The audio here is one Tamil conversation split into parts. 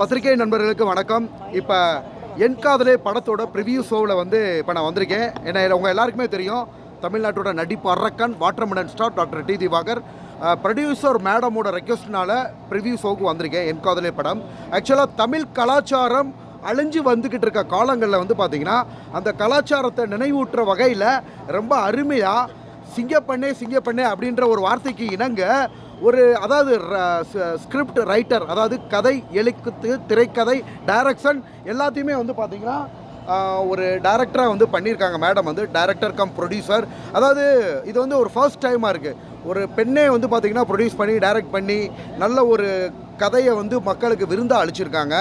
பத்திரிகை நண்பர்களுக்கு வணக்கம். இப்போ என் காதலே படத்தோட ப்ரிவியூ ஷோவில் வந்து இப்போ நான் வந்திருக்கேன். ஏன்னா உங்கள் எல்லாருக்குமே தெரியும். தமிழ்நாட்டோட நடிப்பு அரக்கன் watermelon star doctor D Divakar. Producer மேடமோட ரெக்வஸ்ட்னால ப்ரிவியூ ஷோவுக்கு வந்திருக்கேன். என் காதலே படம். ஆக்சுவலாக தமிழ் கலாச்சாரம் அழிஞ்சு வந்துக்கிட்டு இருக்க காலங்களில் வந்து பார்த்தீங்கன்னா அந்த கலாச்சாரத்தை நினைவூட்டுற வகையில் ரொம்ப அருமையாக சிங்கப்பண்ணே சிங்கப்பண்ணே அப்படின்ற ஒரு வார்த்தைக்கு இணங்க ஒரு அதாவது ஸ்கிரிப்ட் ரைட்டர் அதாவது கதை எழுத்து திரைக்கதை டைரக்ஷன் எல்லாத்தையுமே வந்து பார்த்தீங்கன்னா ஒரு டைரக்டராக வந்து பண்ணியிருக்காங்க. மேடம் வந்து டைரக்டர் கம் ப்ரொடியூசர் அதாவது இது வந்து ஒரு ஃபர்ஸ்ட் டைமாக இருக்குது ஒரு பெண்ணே வந்து பார்த்தீங்கன்னா ப்ரொடியூஸ் பண்ணி டைரக்ட் பண்ணி நல்ல ஒரு கதையை வந்து மக்களுக்கு விருந்தாக அளிச்சிருக்காங்க.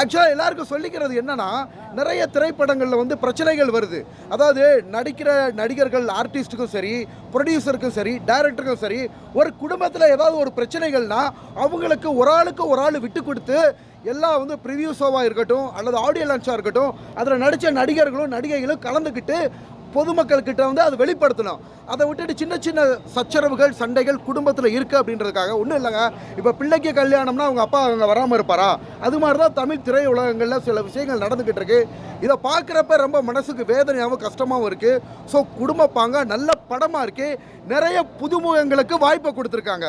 ஆக்சுவலாக எல்லாருக்கும் சொல்லிக்கிறது என்னன்னா நிறைய திரைப்படங்களில் வந்து பிரச்சனைகள் வருது. அதாவது நடிக்கிற நடிகர்கள் ஆர்டிஸ்ட்டுக்கும் சரி ப்ரொடியூசருக்கும் சரி டைரக்டருக்கும் சரி ஒரு குடும்பத்தில் ஏதாவது ஒரு பிரச்சனைகள்னா அவங்களுக்கு ஒரு ஆளுக்கு ஒரு ஆள் விட்டு கொடுத்து எல்லாம் வந்து ப்ரிவியூ ஷோவாக இருக்கட்டும் அல்லது ஆடியோ லான்ச்சாக இருக்கட்டும் அதில் நடித்த நடிகர்களும் நடிகைகளும் கலந்துக்கிட்டு பொதுமக்கள்கிட்ட வந்து அதை வெளிப்படுத்தணும். அதை விட்டுட்டு சின்ன சின்ன சச்சரவுகள் சண்டைகள் குடும்பத்தில் இருக்குது அப்படின்றதுக்காக. ஒன்றும் இல்லைங்க. இப்போ பிள்ளைக்கு கல்யாணம்னா அவங்க அப்பா அங்கே வராமல் இருப்பாரா? அது மாதிரி தான் தமிழ் திரையுலகங்களில் சில விஷயங்கள் நடந்துக்கிட்டு இருக்கு. இதை பார்க்குறப்ப ரொம்ப மனசுக்கு வேதனையாகவும் கஷ்டமாகவும் இருக்குது ஸோ குடும்ப பாங்க நல்ல படமாக இருக்குது நிறைய புதுமுகங்களுக்கு வாய்ப்பை கொடுத்துருக்காங்க.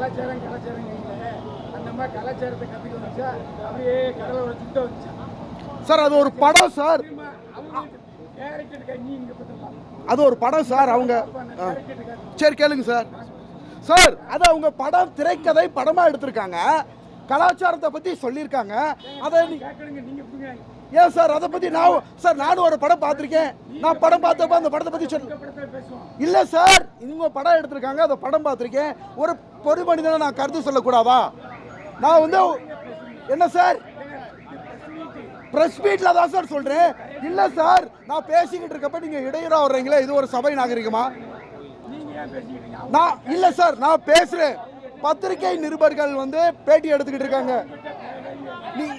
கலாச்சாரம் கலாச்சாரம் அந்த மாதிரி கலாச்சாரத்தை கற்றுக்க வச்சா அப்படியே கடலோட சுத்த வந்துச்சா சார் அது ஒரு படம் சார். அது ஒரு படம் சார் அவங்க. சரி கேளுங்க சார். சார் அது அவங்க படம் திரைக்கதை படமா எடுத்திருக்காங்க. கலாச்சாரத்தை பத்தி சொல்லியிருக்காங்க. அதை ஏன் சார் அதை பத்தி நான் சார் நானும் ஒரு படம் பார்த்திருக்கேன். நான் படம் பார்த்தப்ப அந்த படத்தை பத்தி சொல்ல இல்ல சார் இவங்க படம் எடுத்திருக்காங்க அந்த படம் பார்த்திருக்கேன். ஒரு பொது மனிதனை நான் கருத்து சொல்லக்கூடாதா? நான் வந்து என்ன சார்? பிரஸ் மீட்ல தான் சார் சொல்றேன். இல்ல சார் நான் பேசிக்கிட்டு இருக்கப்ப நீங்க இடையூறா வர்றீங்களே இது ஒரு சபை நாகரிகமா? நான் இல்ல சார் நான் பேசுறேன். பத்திரிகை நிருபர்கள் வந்து பேட்டி எடுத்துக்கிட்டு இருக்காங்க. நீ-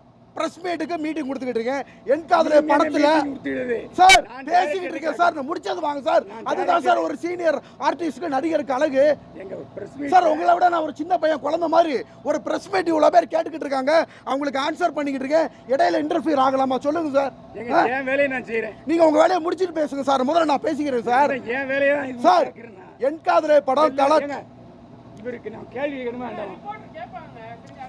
பிரஸ் மீட்டுக்கு மீட்டிங் கொடுத்துக்கிட்டு இருக்கேன். என் காதல படத்துல சார் பேசிக்கிட்டு இருக்கேன் சார் நான் முடிச்சது வாங்க சார் அதுதான் சார் ஒரு சீனியர் ஆர்டிஸ்ட்க்கு நடிகருக்கு அழகு. சார் உங்களை விட நான் ஒரு சின்ன பையன் குழந்தை மாதிரி. ஒரு பிரஸ் மீட் இவ்வளோ பேர் கேட்டுக்கிட்டு இருக்காங்க. அவங்களுக்கு ஆன்சர் பண்ணிக்கிட்டு இருக்கேன். இடையில இன்டர்ஃபியர் ஆகலாமா? சொல்லுங்க சார் வேலையை நான் செய்யறேன் நீங்க உங்க வேலையை முடிச்சிட்டு பேசுங்க சார் முதல்ல நான் பேசிக்கிறேன் சார் என் வேலையை சார். என் காதலே படம் கலா ஏங்க, இவருக்கு நான் கேள்வி கேட்கணுமா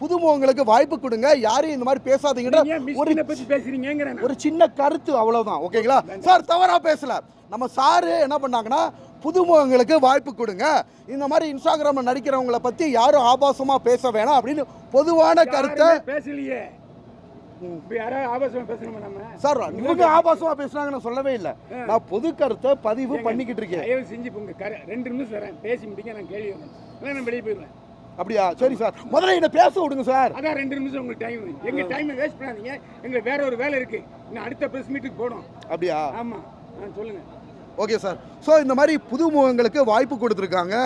புதுமுகங்களுக்கு வாய்ப்பு கொடுங்க. யாரையும் இந்த மாதிரி ஏன் ஒரு பத்தி பேசுறீங்கிறேன் நான். ஒரு சின்ன கருத்து அவ்வளவுதான் ஓகேங்களா? சார் தவறா பேசல. நம்ம சாரு என்ன பண்ணாங்கன்னா புதுமுகங்களுக்கு வாய்ப்பு கொடுங்க. இந்த மாதிரி இன்ஸ்டாகிராம்ல நடிக்கிறவங்கள பத்தி யாரும் ஆபாசமா பேச வேணாம் அப்படின்னு பொதுவான கருத்தை பேசலையே. சார் இவங்க ஆபாசமா பேசுனாங்க நான் சொல்லவே இல்லை. நான் பொது கருத்தை பதிவு பண்ணிக்கிட்டு இருக்கேன். செஞ்சு ரெண்டு நிமிஷம் பேசி முடிங்க நான் கேள்வி வரேன் இல்லை நான் வெளியே போயிடுவேன் அப்படியா? சரி சார். முதல்ல என்ன பேச விடுங்க சார். அதான் ரெண்டு நிமிஷம் உங்களுக்கு டைம் எங்க டைமை வேஸ்ட் பண்ணாதீங்க. எங்களுக்கு வேற ஒரு வேலை இருக்கு. இன்னும் அடுத்த பிரஸ் மீட்டுக்கு போகணும். அப்படியா? ஆமா. சொல்லுங்க. Okay sir. ஸோ இந்த மாதிரி புதுமுகங்களுக்கு வாய்ப்பு கொடுத்துருக்காங்க.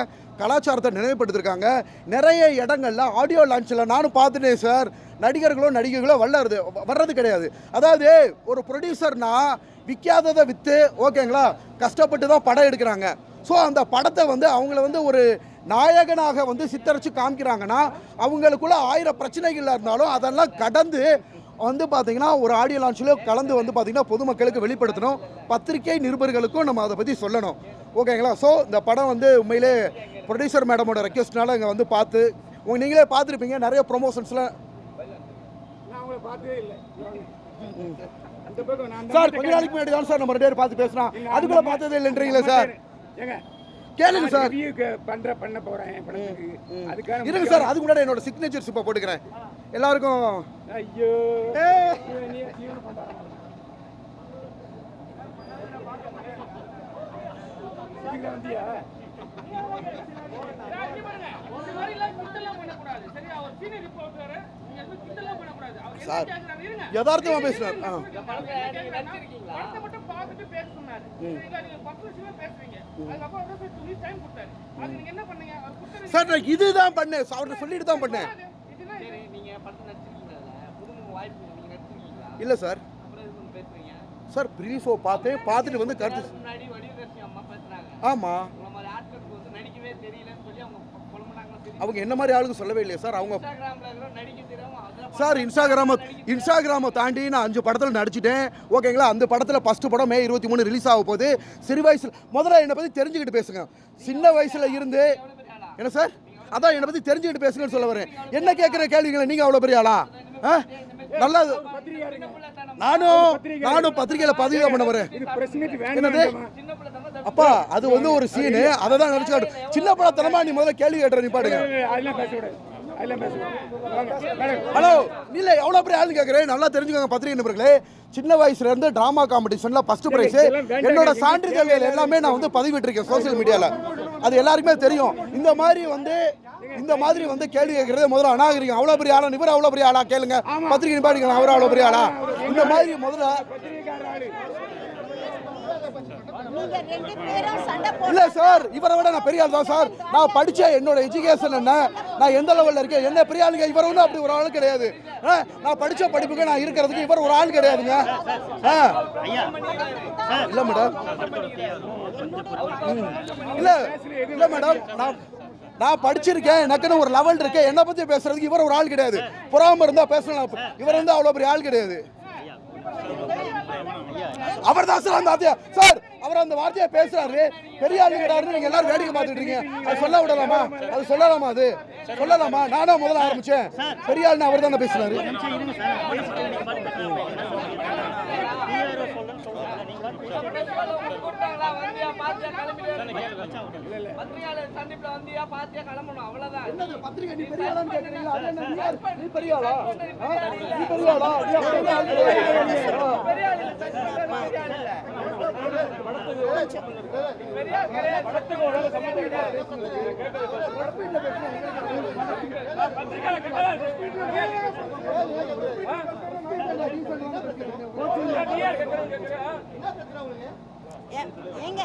கலாச்சாரத்தை நினைவுபடுத்திருக்காங்க. நிறைய இடங்கள்ல ஆடியோ லான்ச்சில் நானும் பார்த்துட்டேன் சார். நடிகர்களோ நடிகைகளோ வளருது வர்றது கிடையாது. அதாவது ஒரு ப்ரொடியூசர்னா விற்காததை விற்று ஓகேங்களா? கஷ்டப்பட்டு தான் படம் எடுக்கிறாங்க. ஸோ அந்த படத்தை வந்து அவங்கள வந்து ஒரு நாயகனாக வந்து சித்தரிச்சு காமிக்கிறாங்கன்னா அவங்களுக்குள்ள ஆயிரம் பிரச்சனைகள் இருந்தாலும் அதெல்லாம் கடந்து வந்து பார்த்தீங்கன்னா ஒரு ஆடியோ லான்ச்சில் கலந்து வந்து பார்த்தீங்கன்னா பொதுமக்களுக்கு வெளிப்படுத்தணும். பத்திரிகை நிருபர்களுக்கும் நம்ம அதை பற்றி சொல்லணும். ஓகேங்களா ஸோ இந்த படம் வந்து உண்மையிலே ப்ரொடியூசர் மேடமோட ரெக்வஸ்ட்னால இங்கே வந்து பார்த்து உங்க நீங்களே பார்த்துருப்பீங்க. நிறைய ப்ரொமோஷன்ஸ்லாம் சார் கொஞ்ச நாளைக்கு முன்னாடி தான் சார் நம்ம ரெண்டு பேரும் பார்த்து பேசுறோம். அதுக்குள்ள பார்த்ததே இல்லைன்றீங்களே சார் ஏங்க கேளுங்க சார். ரிவ்யூக்கு பண்ற பண்ண போறேன். அதுக்கான இருங்க சார் அதுக்கு முன்னாடி என்னோட சிக்னேச்சர்ஸ் இப்போ போட்டுக்கிறேன். எல்லாருக்கும் ஐயோ. இவனு பண்றான். சீக்கிரம் வந்தியா? சார் யதார்த்தமா பேசுறாரு. ஆ. படத்தை மட்டும் பார்த்துட்டு பேச சொன்னாரு. சரிங்களா? நீங்க பத்து வருஷமா பேசுறீங்க. அதுக்கப்புறம் வந்து போய் துணி time கொடுத்தாரு. அது நீங்க என்ன பண்ணீங்க? அவர் கொடுத்தது சார் நான் இதுதான் பண்ணேன். அவர்கிட்ட சொல்லிட்டு தான் பண்ணேன். இல்லை சார். சார் ப்ரீ ஷோ பார்த்தேன் பார்த்துட்டு வந்து கருத்து அதுக்கு முன்னாடி வடிவதர்ஷி அம்மா பேசுறாங்க ஆமாம் அவங்க என்ன மாதிரி ஆளுங்க சொல்லவே இல்லையா சார்? அவங்க சார் இன்ஸ்டாகிராமை இன்ஸ்டாகிராமை தாண்டி நான் அஞ்சு படத்தில் நடிச்சிட்டேன். ஓகேங்களா அந்த படத்தில் ஃபஸ்ட்டு படம் மே இருபத்தி மூணு ரிலீஸ் ஆக போகுது. சிறு வயசில் முதல்ல என்னை பற்றி தெரிஞ்சுக்கிட்டு பேசுங்க. சின்ன வயசில் இருந்து என்ன சார்? அதான் என்னை பற்றி தெரிஞ்சுக்கிட்டு பேசுங்கன்னு சொல்ல வரேன். என்ன கேட்குற கேள்விகளை நீங்கள் அவ்வளோ பெரிய ஆளா? நல்லா. நானும் நானும் பத்திரிக்கையில் பதிவு பண்ண வரேன். என்னது? அப்பா அது வந்து ஒரு சீனு அதை தான் நினச்சி சின்ன படத்தனமா நீ முதல்ல கேள்வி கேட்டுற நீ பாடுங்க ஹலோ இல்ல எவ்வளோ பெரிய ஆளுன்னு கேட்குறேன் நல்லா தெரிஞ்சுக்கோங்க பத்திரிகை நண்பர்களே. சின்ன வயசுல இருந்து டிராமா காம்படிஷன்ல ஃபர்ஸ்ட் பிரைஸ். என்னோட சான்றிதழ்கள் எல்லாமே நான் வந்து பதிவிட்டிருக்கேன் சோஷியல் மீடியால அது எல்லாருக்குமே தெரியும். இந்த மாதிரி வந்து இந்த மாதிரி வந்து கேள்வி கேட்கறது முதல்ல அநாகரிகம். அவ்வளோ பெரிய ஆளா? இவர் அவ்வளோ பெரிய ஆளா? கேளுங்க. பத்திரிகை நிப்பாடிக்கலாம் அவர் அவ்வளோ பெரிய ஆளா? இந்த மாதிரி முதல்ல பத்திரிக்கைக்கார இல்ல சார் இவரை விட நான் பெரிய ஆள் தான் சார். நான் படிச்ச என்னோட எஜுகேஷன் என்ன? நான் எந்த லெவலில் இருக்கேன்? என்ன பெரிய ஆளுங்க இவர் ஒன்றும் அப்படி ஒரு ஆள் கிடையாது. ஆ, நான் படிச்ச படிப்புக்கு நான் இருக்கிறதுக்கு இவர் ஒரு ஆள் கிடையாதுங்க. ஆ. இல்ல மேடம் ம். இல்ல இல்ல மேடம் நான் நான் படிச்சிருக்கேன். எனக்குன்னு ஒரு லெவல் இருக்கேன் என்னை பற்றி பேசுறதுக்கு இவர் ஒரு ஆள் கிடையாது. புறாம இருந்தா பேசலாம். இவர் வந்து அவ்வளோ பெரிய ஆள் கிடையாது. அவர் தான் சார் அந்த வார்த்தையை. சார் அவர் அந்த வார்த்தையை பேசுறாரு. பெரியார் ஆளு நீங்க எல்லாரும் வேடிக்கை பார்த்துட்டு இருக்கீங்க. அது சொல்ல விடலாமா? அது சொல்லலாமா அது? சொல்லலாமா? நானா முதல்ல ஆரம்பிச்சேன். பெரிய அவர் தான் பேசுறாரு கூப்பிட்டாங்களா வந்தியா பாத்தியா கிளம்பிடு பத்திரிகையாளர் சந்திப்புல வந்தியா பாத்தியா கிளம்பணும் அவ்வளவுதான் என்னது பத்திரிகை நீ பெரிய ஆளான்னு கேக்குறீங்களா அது என்ன நீ நீ பெரிய ஆளா நீ பெரிய ஆளா பெரிய ஆள் பெரிய ஆள் இல்ல ஏங்க